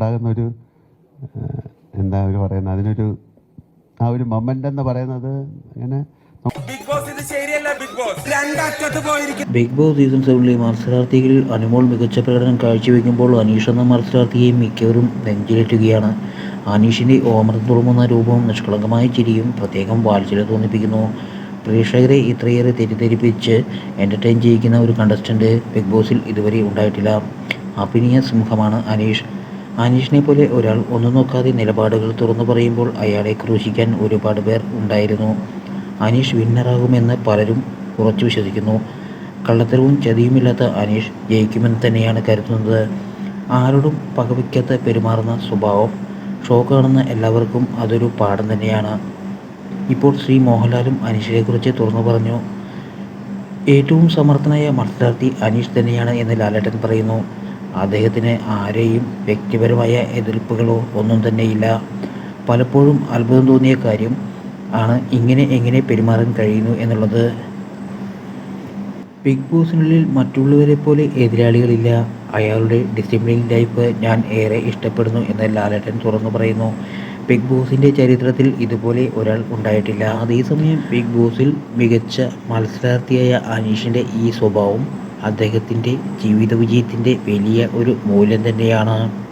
ഉണ്ടാകുന്ന ഒരു എന്താ അവർ പറയുന്നത്? അതിനൊരു ആ ഒരു മൊമെന്റ് എന്ന് പറയുന്നത് അങ്ങനെ ബിഗ് ബോസ് ഇത് ശരിയല്ല ബിഗ് ബോസ് രണ്ടറ്റത്ത് പോയിരിക്കും ബിഗ് ബോസ് സീസൺ സെവനിലെ മത്സരാർത്ഥികളിൽ അനുമോൾ മികച്ച പ്രകടനം കാഴ്ചവെക്കുമ്പോൾ അനീഷ് എന്ന മത്സരാർത്ഥിയെ മിക്കവരും നെഞ്ചിലേറ്റുകയാണ് അനീഷിന്റെ ഓമർന്ന് തുറമുന്ന രൂപവും നിഷ്കളങ്കമായ ചിരിയും പ്രത്യേകം വാത്സല്യം തോന്നിപ്പിക്കുന്നു. പ്രേക്ഷകരെ ഇത്രയേറെ തെറ്റിദ്ധരിപ്പിച്ച് എന്റർടൈൻ ചെയ്യിക്കുന്ന ഒരു കണ്ടസ്റ്റന്റ് ബിഗ് ബോസിൽ ഇതുവരെ ഉണ്ടായിട്ടില്ല. അഭിനയ സിംഹമാണ് അനീഷ്. അനീഷിനെ പോലെ ഒരാൾ ഒന്നും നോക്കാതെ നിലപാടുകൾ തുറന്നു പറയുമ്പോൾ അയാളെ ക്രൂശിക്കാൻ ഒരുപാട് പേർ ഉണ്ടായിരുന്നു. അനീഷ് വിന്നറാകുമെന്ന് പലരും ഉറച്ചു വിശ്വസിക്കുന്നു. കള്ളത്തരവും ചതിയുമില്ലാത്ത അനീഷ് ജയിക്കുമെന്ന് തന്നെയാണ് കരുതുന്നത്. ആരോടും പകവയ്ക്കാത്ത പെരുമാറുന്ന സ്വഭാവം ഷോ കാണുന്ന എല്ലാവർക്കും അതൊരു പാഠം തന്നെയാണ്. ഇപ്പോൾ ശ്രീ മോഹൻലാലും അനീഷിനെക്കുറിച്ച് തുറന്നു പറഞ്ഞു. ഏറ്റവും സമർത്ഥനായ മത്സരാർത്ഥി അനീഷ് തന്നെയാണ് എന്ന് ലാലേട്ടൻ പറയുന്നു. അദ്ദേഹത്തിന് ആരെയും വ്യക്തിപരമായ എതിർപ്പുകളോ ഒന്നും തന്നെയില്ല. പലപ്പോഴും അത്ഭുതം തോന്നിയ കാര്യം ആണ് ഇങ്ങനെ എങ്ങനെ പെരുമാറാൻ കഴിയുന്നു എന്നുള്ളത്. ബിഗ് ബോസിനുള്ളിൽ മറ്റുള്ളവരെ പോലെ എതിരാളികളില്ല. അയാളുടെ ഡിസിപ്ലിൻ ലൈഫ് ഞാൻ ഏറെ ഇഷ്ടപ്പെടുന്നു എന്ന് ലാലേട്ടൻ തുറന്നു പറയുന്നു. ബിഗ് ബോസിന്റെ ചരിത്രത്തിൽ ഇതുപോലെ ഒരാൾ ഉണ്ടായിട്ടില്ല. അതേസമയം ബിഗ് ബോസിൽ മികച്ച മത്സരാർത്ഥിയായ അനീഷിന്റെ ഈ സ്വഭാവം അദ്ദേഹത്തിന്റെ ജീവിത വിജയത്തിന്റെ വലിയ ഒരു മൂല്യം തന്നെയാണ്.